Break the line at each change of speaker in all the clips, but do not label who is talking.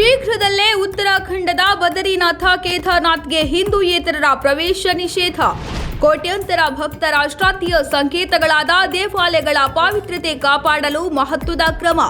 ಶೀಘ್ರದಲ್ಲೇ ಉತ್ತರಾಖಂಡದ ಬದರಿನಾಥ ಕೇದಾರ್ನಾಥ್ಗೆ ಹಿಂದೂಯೇತರರ ಪ್ರವೇಶ ನಿಷೇಧ. ಕೋಟ್ಯಂತರ ಭಕ್ತ ರಾಷ್ಟ್ರಾತೀಯ ಸಂಕೇತಗಳಾದ ದೇವಾಲಯಗಳ ಪಾವಿತ್ರ್ಯತೆ ಕಾಪಾಡಲು ಮಹತ್ವದ ಕ್ರಮ.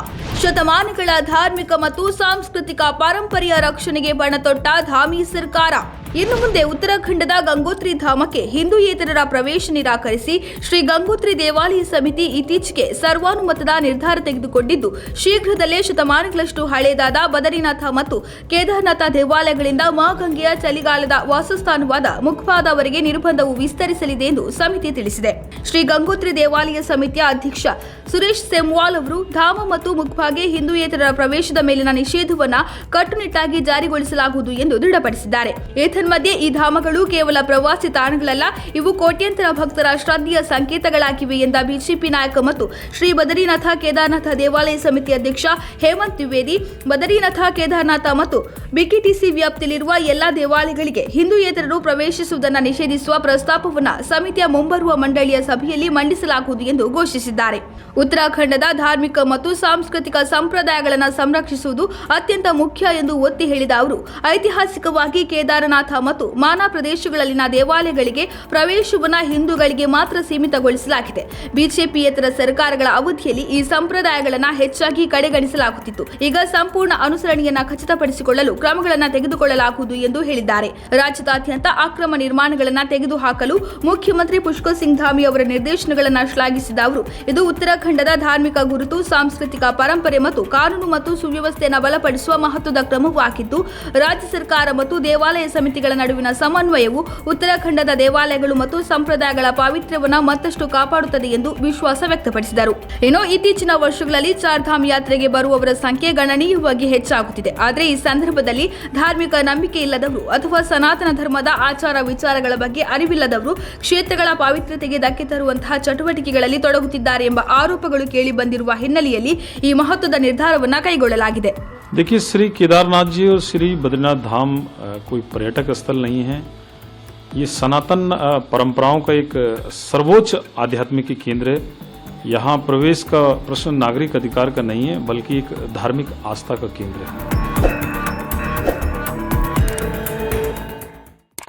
ಶತಮಾನಗಳ ಧಾರ್ಮಿಕ ಮತ್ತು ಸಾಂಸ್ಕೃತಿಕ ಪರಂಪರೆಯ ರಕ್ಷಣೆಗೆ ಬಣತೊಟ್ಟ ಧಾಮಿ ಸರ್ಕಾರ. ಇನ್ನು ಮುಂದೆ ಉತ್ತರಾಖಂಡದ ಗಂಗೋತ್ರಿ ಧಾಮಕ್ಕೆ ಹಿಂದೂಯೇತರರ ಪ್ರವೇಶ ನಿರಾಕರಿಸಿ ಶ್ರೀ ಗಂಗೋತ್ರಿ ದೇವಾಲಯ ಸಮಿತಿ ಇತ್ತೀಚೆಗೆ ಸರ್ವಾನುಮತದ ನಿರ್ಧಾರ ತೆಗೆದುಕೊಂಡಿದ್ದು, ಶೀಘ್ರದಲ್ಲೇ ಶತಮಾನಗಳಷ್ಟು ಹಳೆಯದಾದ ಬದರಿನಾಥ ಮತ್ತು ಕೇದಾರನಾಥ ದೇವಾಲಯಗಳಿಂದ ಮಾಗಂಗೆಯ ಚಳಿಗಾಲದ ವಾಸಸ್ಥಾನವಾದ ಮುಖ್ಪಾದವರೆಗೆ ನಿರ್ಬಂಧವು ವಿಸ್ತರಿಸಲಿದೆ ಎಂದು ಸಮಿತಿ ತಿಳಿಸಿದೆ. ಶ್ರೀ ಗಂಗೋತ್ರಿ ದೇವಾಲಯ ಸಮಿತಿಯ ಅಧ್ಯಕ್ಷ ಸುರೇಶ್ ಸೆಮ್ವಾಲ್ ಅವರು ಧಾಮ ಮತ್ತು ಮುಖ್ಪಾಗೆ ಹಿಂದೂಯೇತರ ಪ್ರವೇಶದ ಮೇಲಿನ ನಿಷೇಧವನ್ನು ಕಟ್ಟುನಿಟ್ಟಾಗಿ ಜಾರಿಗೊಳಿಸಲಾಗುವುದು ಎಂದು ದೃಢಪಡಿಸಿದ್ದಾರೆ. ಏತನ್ಮಧ್ಯೆ ಈ ಧಾಮಗಳು ಕೇವಲ ಪ್ರವಾಸಿ ತಾಣಗಳಲ್ಲ, ಇವು ಕೋಟ್ಯಂತರ ಭಕ್ತರ ಶ್ರದ್ಧೆಯ ಸಂಕೇತಗಳಾಗಿವೆ ಎಂದ ಬಿಜೆಪಿ ನಾಯಕ ಮತ್ತು ಶ್ರೀ ಬದರಿನಾಥ ಕೇದಾರನಾಥ ದೇವಾಲಯ ಸಮಿತಿ ಅಧ್ಯಕ್ಷ ಹೇಮಂತ್ ದ್ವಿವೇದಿ. ಬದರಿನಾಥ ಕೇದಾರನಾಥ ಮತ್ತು ಬಿಕೆಟಿಸಿ ವ್ಯಾಪ್ತಿಯಲ್ಲಿರುವ ಎಲ್ಲಾ ದೇವಾಲಯಗಳಿಗೆ ಹಿಂದೂಯೇತರರು ಪ್ರವೇಶಿಸುವುದನ್ನು ನಿಷೇಧಿಸುವ ಪ್ರಸ್ತಾಪವನ್ನು ಸಮಿತಿಯ ಮುಂಬರುವ ಮಂಡಳಿಯ ಸಭೆಯಲ್ಲಿ ಮಂಡಿಸಲಾಗುವುದು ಎಂದು ಘೋಷಿಸಿದ್ದಾರೆ. ಉತ್ತರಾಖಂಡದ ಧಾರ್ಮಿಕ ಮತ್ತು ಸಾಂಸ್ಕೃತಿಕ ಸಂಪ್ರದಾಯಗಳನ್ನು ಸಂರಕ್ಷಿಸುವುದು ಅತ್ಯಂತ ಮುಖ್ಯ ಎಂದು ಒತ್ತಿ ಹೇಳಿದ ಅವರು, ಐತಿಹಾಸಿಕವಾಗಿ ಕೇದಾರನಾಥ ಮತ್ತು ಮಾನಾ ಪ್ರದೇಶಗಳಲ್ಲಿನ ದೇವಾಲಯಗಳಿಗೆ ಪ್ರವೇಶವನ್ನು ಹಿಂದೂಗಳಿಗೆ ಮಾತ್ರ ಸೀಮಿತಗೊಳಿಸಲಾಗಿದೆ. ಬಿಜೆಪಿಯೇತರ ಸರ್ಕಾರಗಳ ಅವಧಿಯಲ್ಲಿ ಈ ಸಂಪ್ರದಾಯಗಳನ್ನು ಹೆಚ್ಚಾಗಿ ಕಡೆಗಣಿಸಲಾಗುತ್ತಿತ್ತು. ಈಗ ಸಂಪೂರ್ಣ ಅನುಸರಣೆಯನ್ನು ಖಚಿತಪಡಿಸಿಕೊಳ್ಳಲು ಕ್ರಮಗಳನ್ನು ತೆಗೆದುಕೊಳ್ಳಲಾಗುವುದು ಎಂದು ಹೇಳಿದ್ದಾರೆ. ರಾಜ್ಯದಾದ್ಯಂತ ಅಕ್ರಮ ನಿರ್ಮಾಣಗಳನ್ನು ತೆಗೆದುಹಾಕಲು ಮುಖ್ಯಮಂತ್ರಿ ಪುಷ್ಕರ್ ಸಿಂಗ್ ಧಾಮಿ ಅವರ ನಿರ್ದೇಶನಗಳನ್ನು ಶ್ಲಾಘಿಸಿದ ಅವರು, ಇದು ಉತ್ತರಾಖಂಡದ ಧಾರ್ಮಿಕ ಗುರುತು, ಸಾಂಸ್ಕೃತಿಕ ಪರಂಪರೆ ಮತ್ತು ಕಾನೂನು ಮತ್ತು ಸುವ್ಯವಸ್ಥೆಯನ್ನು ಬಲಪಡಿಸುವ ಮಹತ್ವದ ಕ್ರಮವಾಗಿದ್ದು, ರಾಜ್ಯ ಸರ್ಕಾರ ಮತ್ತು ದೇವಾಲಯ ಸಮಿತಿಗಳ ನಡುವಿನ ಸಮನ್ವಯವು ಉತ್ತರಾಖಂಡದ ದೇವಾಲಯಗಳು ಮತ್ತು ಸಂಪ್ರದಾಯಗಳ ಪಾವಿತ್ರ್ಯವನ್ನು ಮತ್ತಷ್ಟು ಕಾಪಾಡುತ್ತದೆ ಎಂದು ವಿಶ್ವಾಸ ವ್ಯಕ್ತಪಡಿಸಿದರು. ಇನ್ನು ಇತ್ತೀಚಿನ ವರ್ಷಗಳಲ್ಲಿ ಚಾರ್ಧಾಮ್ ಯಾತ್ರೆಗೆ ಬರುವವರ ಸಂಖ್ಯೆ ಗಣನೀಯವಾಗಿ ಹೆಚ್ಚಾಗುತ್ತಿದೆ. ಆದರೆ ಈ ಸಂದರ್ಭದಲ್ಲಿ ಧಾರ್ಮಿಕ ನಂಬಿಕೆ ಇಲ್ಲದವರು ಅಥವಾ ಸನಾತನ ಧರ್ಮದ ಆಚಾರ ವಿಚಾರಗಳ ಬಗ್ಗೆ ಅರಿವಿಲ್ಲದವರು ಕ್ಷೇತ್ರಗಳ ಪಾವಿತ್ರ್ಯತೆಗೆ ಧಕ್ಕೆ ತರುವಂತಹ ಚಟುವಟಿಕೆಗಳಲ್ಲಿ ತೊಡಗುತ್ತಿದ್ದಾರೆ ಎಂಬ ಆರೋಪಗಳು ಕೇಳಿ ಬಂದಿರುವ ಹಿನ್ನೆಲೆಯಲ್ಲಿ ಈ ಮಹತ್ವದ ನಿರ್ಧಾರವನ್ನು ಕೈಗೊಳ್ಳಲಾಗಿದೆ
देखिए श्री केदारनाथ जी और श्री बद्रीनाथ धाम अ, कोई पर्यटक स्थल नहीं है ये सनातन अ, परंपराओं का एक अ, सर्वोच्च आध्यात्मिक केंद्र है यहाँ प्रवेश का प्रश्न नागरिक अधिकार का नहीं है बल्कि एक धार्मिक आस्था का केंद्र है